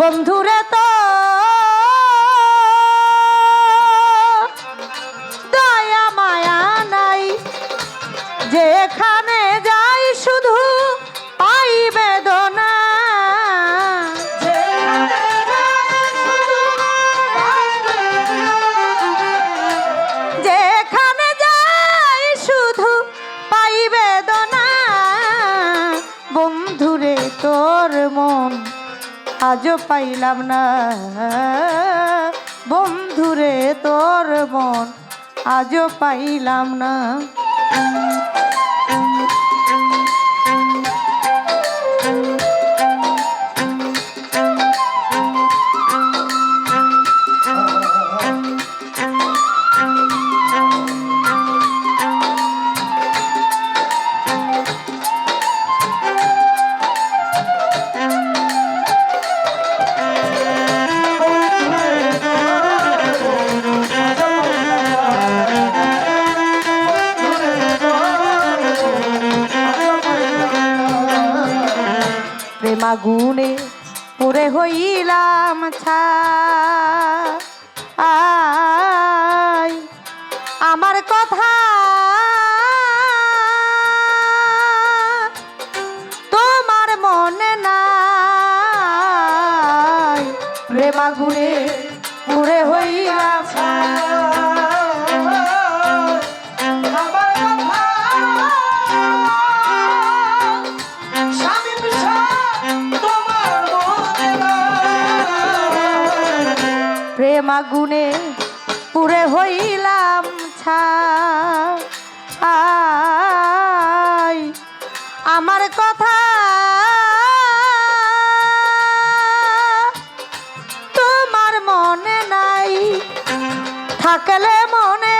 বন্ধুরে তো দয়া, মায়া নাই। যেখানে যাই শুধু পাই বেদনা। যেখানে যাই শুধু পাই বেদনা। বন্ধুরে, তোর মন আজও পাইলাম না। বন্ধুরে তোর মন আজও পাইলাম না। প্রেমাগুনে পুরে হইলাম ছাই। আগুনে পুরে হইলাম ছাই। আমার কথা তোমার মনে নাই থাকলে মনে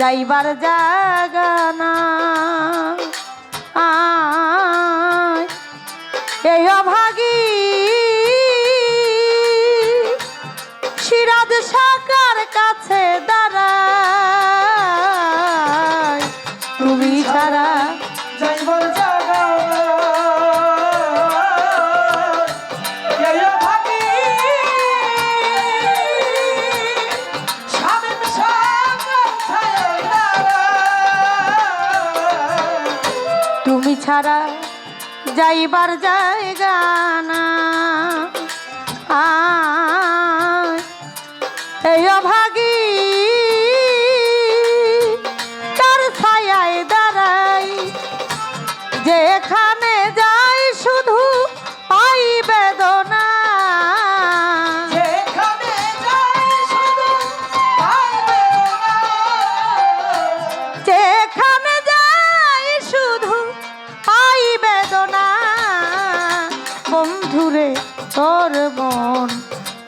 যাইবার জাগানা এই অভাগী সিরাজ সাকার কাছে দাঁড়ায়। তুমি ছাড়া ছাড়া যাইবার জায়গা না। এই অভাগী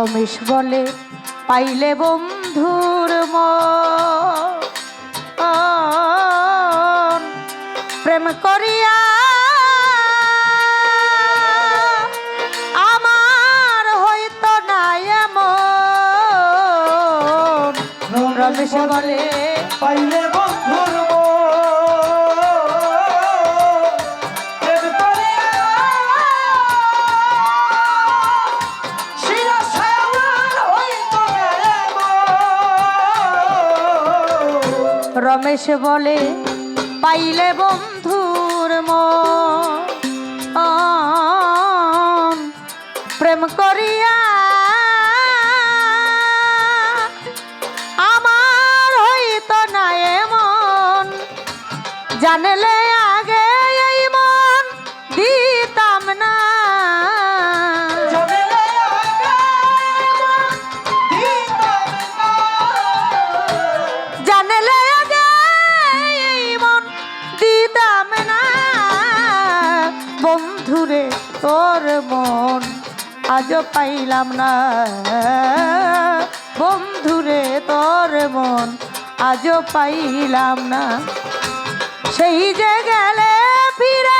রমেশ বলে পাইলে বন্ধুর প্রেম করিয়া রমেশ বলে পাইলে বন্ধুর প্রেম করিয়া আমার হইত না এমন। জানলে তোর মন আজও পাইলাম না। বন্ধুরে, তোর মন আজও পাইলাম না। সেই যে গেলে ফিরে